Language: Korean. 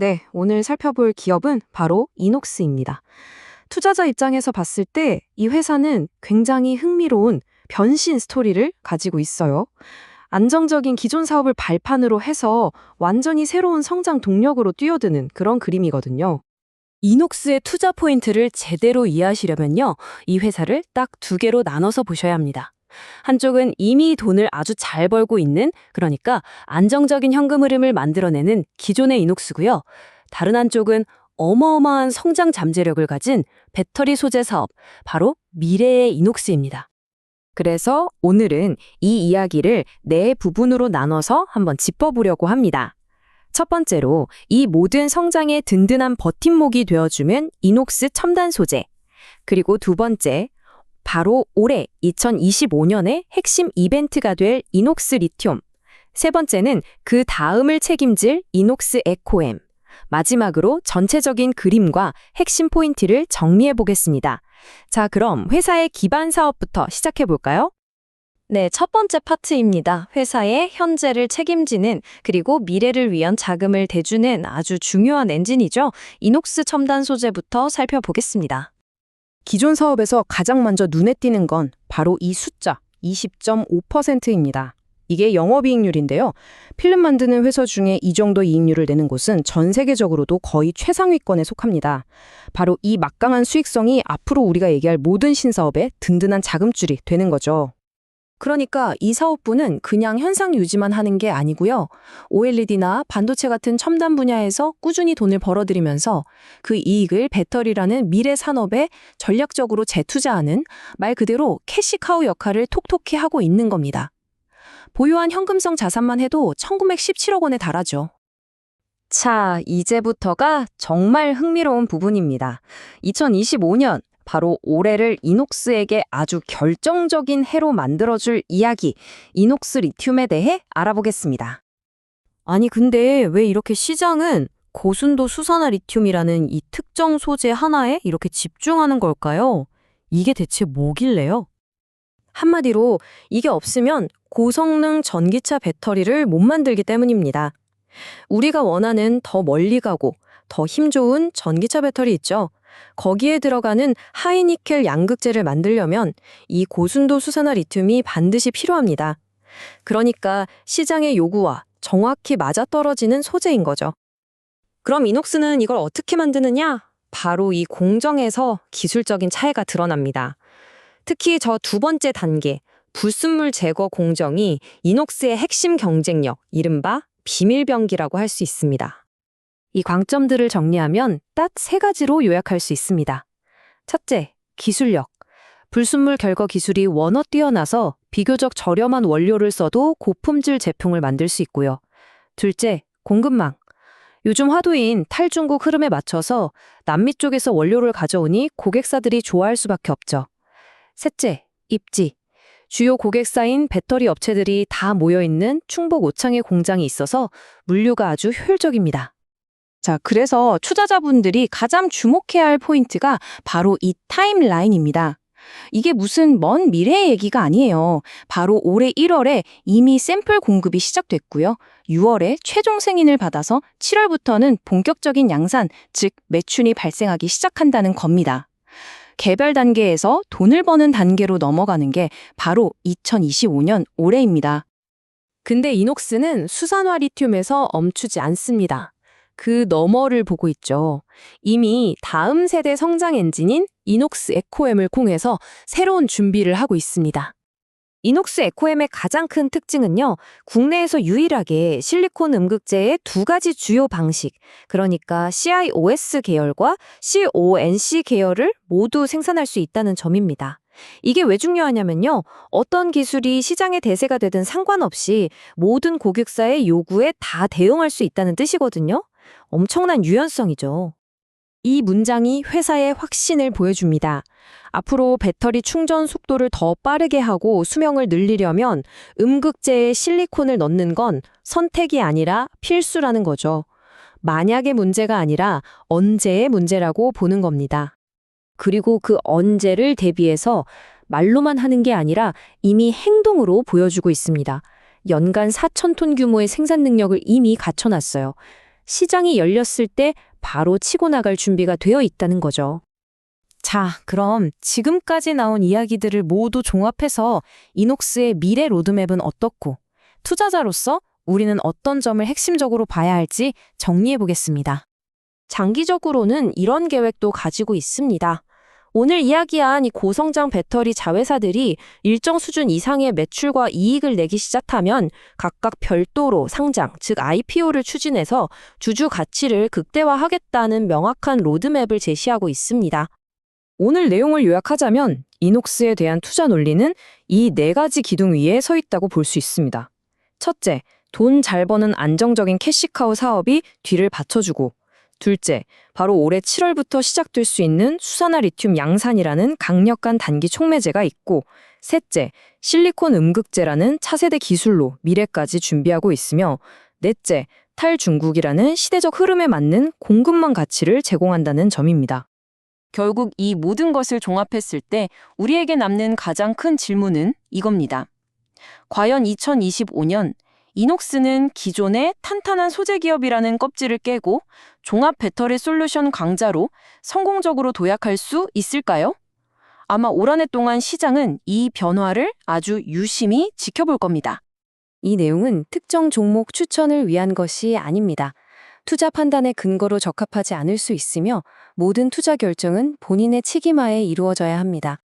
네, 오늘 살펴볼 기업은 바로 이녹스입니다. 투자자 입장에서 봤을 때 이 회사는 굉장히 흥미로운 변신 스토리를 가지고 있어요. 안정적인 기존 사업을 발판으로 해서 완전히 새로운 성장 동력으로 뛰어드는 그런 그림이거든요. 이녹스의 투자 포인트를 제대로 이해하시려면요, 이 회사를 딱 두 개로 나눠서 보셔야 합니다. 한쪽은 이미 돈을 아주 잘 벌고 있는, 그러니까 안정적인 현금 흐름을 만들어내는 기존의 이녹스고요. 다른 한쪽은 어마어마한 성장 잠재력을 가진 배터리 소재 사업, 바로 미래의 이녹스입니다. 그래서 오늘은 이 이야기를 네 부분으로 나눠서 한번 짚어보려고 합니다. 첫 번째로 이 모든 성장의 든든한 버팀목이 되어주면 이녹스 첨단 소재. 그리고 두 번째, 바로 올해 2025년의 핵심 이벤트가 될 이녹스 리튬. 세 번째는 그 다음을 책임질 이녹스 에코엠. 마지막으로 전체적인 그림과 핵심 포인트를 정리해 보겠습니다. 자, 그럼 회사의 기반 사업부터 시작해 볼까요? 네, 첫 번째 파트입니다. 회사의 현재를 책임지는 그리고 미래를 위한 자금을 대주는 아주 중요한 엔진이죠. 이녹스 첨단 소재부터 살펴보겠습니다. 기존 사업에서 가장 먼저 눈에 띄는 건 바로 이 숫자 20.5%입니다. 이게 영업이익률인데요. 필름 만드는 회사 중에 이 정도 이익률을 내는 곳은 전 세계적으로도 거의 최상위권에 속합니다. 바로 이 막강한 수익성이 앞으로 우리가 얘기할 모든 신사업의 든든한 자금줄이 되는 거죠. 그러니까 이 사업부는 그냥 현상 유지만 하는 게 아니고요. OLED나 반도체 같은 첨단 분야에서 꾸준히 돈을 벌어들이면서 그 이익을 배터리라는 미래 산업에 전략적으로 재투자하는 말 그대로 캐시카우 역할을 톡톡히 하고 있는 겁니다. 보유한 현금성 자산만 해도 1917억 원에 달하죠. 자, 이제부터가 정말 흥미로운 부분입니다. 2025년, 바로 올해를 이녹스에게 아주 결정적인 해로 만들어줄 이야기, 이녹스 리튬에 대해 알아보겠습니다. 아니 근데 왜 이렇게 시장은 고순도 수산화 리튬이라는 이 특정 소재 하나에 이렇게 집중하는 걸까요? 이게 대체 뭐길래요? 한마디로 이게 없으면 고성능 전기차 배터리를 못 만들기 때문입니다. 우리가 원하는 더 멀리 가고 더 힘 좋은 전기차 배터리 있죠. 거기에 들어가는 하이니켈 양극재를 만들려면 이 고순도 수산화 리튬이 반드시 필요합니다. 그러니까 시장의 요구와 정확히 맞아떨어지는 소재인 거죠. 그럼 이녹스는 이걸 어떻게 만드느냐? 바로 이 공정에서 기술적인 차이가 드러납니다. 특히 저 두 번째 단계, 불순물 제거 공정이 이녹스의 핵심 경쟁력, 이른바 비밀병기라고 할 수 있습니다. 이 광점들을 정리하면 딱 세 가지로 요약할 수 있습니다. 첫째, 기술력. 불순물 결거 기술이 원어 뛰어나서 비교적 저렴한 원료를 써도 고품질 제품을 만들 수 있고요. 둘째, 공급망. 요즘 화두인 탈중국 흐름에 맞춰서 남미 쪽에서 원료를 가져오니 고객사들이 좋아할 수밖에 없죠. 셋째, 입지. 주요 고객사인 배터리 업체들이 다 모여있는 충북 오창에 공장이 있어서 물류가 아주 효율적입니다. 자, 그래서 투자자분들이 가장 주목해야 할 포인트가 바로 이 타임라인입니다. 이게 무슨 먼 미래의 얘기가 아니에요. 바로 올해 1월에 이미 샘플 공급이 시작됐고요. 6월에 최종 승인을 받아서 7월부터는 본격적인 양산, 즉 매출이 발생하기 시작한다는 겁니다. 개별 단계에서 돈을 버는 단계로 넘어가는 게 바로 2025년 올해입니다. 근데 이녹스는 수산화 리튬에서 멈추지 않습니다. 그 너머를 보고 있죠. 이미 다음 세대 성장 엔진인 이녹스 에코엠을 통해서 새로운 준비를 하고 있습니다. 이녹스 에코엠의 가장 큰 특징은요, 국내에서 유일하게 실리콘 음극재의 두 가지 주요 방식, 그러니까 CIOS 계열과 CONC 계열을 모두 생산할 수 있다는 점입니다. 이게 왜 중요하냐면요. 어떤 기술이 시장의 대세가 되든 상관없이 모든 고객사의 요구에 다 대응할 수 있다는 뜻이거든요. 엄청난 유연성이죠. 이 문장이 회사의 확신을 보여줍니다. 앞으로 배터리 충전 속도를 더 빠르게 하고 수명을 늘리려면 음극재에 실리콘을 넣는 건 선택이 아니라 필수라는 거죠. 만약의 문제가 아니라 언제의 문제라고 보는 겁니다. 그리고 그 언제를 대비해서 말로만 하는 게 아니라 이미 행동으로 보여주고 있습니다. 연간 4천 톤 규모의 생산 능력을 이미 갖춰놨어요. 시장이 열렸을 때 바로 치고 나갈 준비가 되어 있다는 거죠. 자, 그럼 지금까지 나온 이야기들을 모두 종합해서 이녹스의 미래 로드맵은 어떻고 투자자로서 우리는 어떤 점을 핵심적으로 봐야 할지 정리해 보겠습니다. 장기적으로는 이런 계획도 가지고 있습니다. 오늘 이야기한 이 고성장 배터리 자회사들이 일정 수준 이상의 매출과 이익을 내기 시작하면 각각 별도로 상장, 즉 IPO를 추진해서 주주 가치를 극대화하겠다는 명확한 로드맵을 제시하고 있습니다. 오늘 내용을 요약하자면 이녹스에 대한 투자 논리는 이 네 가지 기둥 위에 서 있다고 볼 수 있습니다. 첫째, 돈 잘 버는 안정적인 캐시카우 사업이 뒤를 받쳐주고 둘째, 바로 올해 7월부터 시작될 수 있는 수산화 리튬 양산이라는 강력한 단기 촉매제가 있고 셋째, 실리콘 음극재라는 차세대 기술로 미래까지 준비하고 있으며 넷째, 탈중국이라는 시대적 흐름에 맞는 공급망 가치를 제공한다는 점입니다. 결국 이 모든 것을 종합했을 때 우리에게 남는 가장 큰 질문은 이겁니다. 과연 2025년 이녹스는 기존의 탄탄한 소재 기업이라는 껍질을 깨고 종합 배터리 솔루션 강자로 성공적으로 도약할 수 있을까요? 아마 올 한 해 동안 시장은 이 변화를 아주 유심히 지켜볼 겁니다. 이 내용은 특정 종목 추천을 위한 것이 아닙니다. 투자 판단의 근거로 적합하지 않을 수 있으며 모든 투자 결정은 본인의 책임하에 이루어져야 합니다.